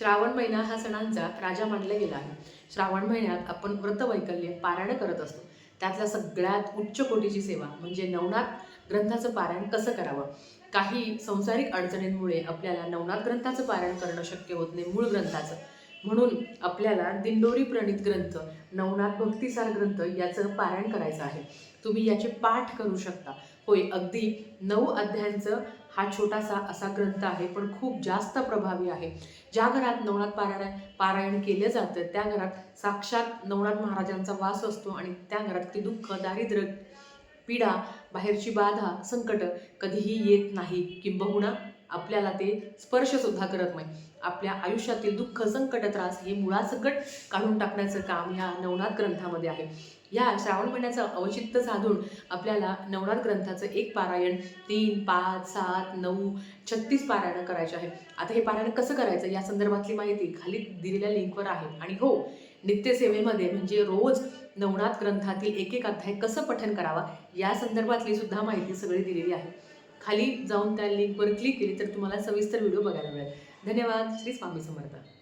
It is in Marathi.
श्रावण महिना हा सणांचा राजा मानला गेला आहे. श्रावण महिन्यात आपण व्रतवैकल्य पारायण करत असतो. त्यातल्या सगळ्यात उच्च कोटीची सेवा म्हणजे नवनाथ ग्रंथाचं पारायण कसं करावं? काही संसारिक अडचणींमुळे आपल्याला नवनाथ ग्रंथाचं पारायण करणं शक्य होत नाही मूळ ग्रंथाचं. म्हणून आपल्याला दिंडोरी प्रणित ग्रंथ नवनाथ भक्तिसार ग्रंथ याचं पारायण करायचं आहे. तुम्ही याचे पाठ करू शकता. होय अगदी नऊ अध्यायांचं हा छोटासा असा ग्रंथ आहे पण खूप जास्त प्रभावी आहे. ज्या घरात नवनाथ पारायण पारायण केलं जातं त्या घरात साक्षात नवनाथ महाराजांचा वास असतो आणि त्या घरात ते दुःख दारिद्र्य पीडा बाहेरची बाधा संकट कधीही येत नाही. किंबहुना आपल्याला ते स्पर्शसुद्धा करत नाही. आपल्या आयुष्यातील दुःख संकट त्रास हे मुळासकट काढून टाकण्याचं काम ह्या नवनाथ ग्रंथामध्ये आहे. या श्रावण महिन्याचं औचित्य साधून आपल्याला नवनाथ ग्रंथाचं एक पारायण तीन पाच सात नऊ छत्तीस पारायण करायचे आहे. आता हे पारायण कसं करायचं? या संदर्भातली माहिती खाली दिलेल्या लिंकवर आहे. आणि हो नित्यसेवेमध्ये म्हणजे रोज नवनाथ ग्रंथातील एक एक अध्याय कसं पठन करावा? या संदर्भातली सुद्धा माहिती सगळी दिलेली आहे. खाली जाऊन त्या लिंकवर क्लिक केली तर तुम्हाला सविस्तर व्हिडिओ बघायला मिळेल. धन्यवाद. श्री स्वामी समर्थ.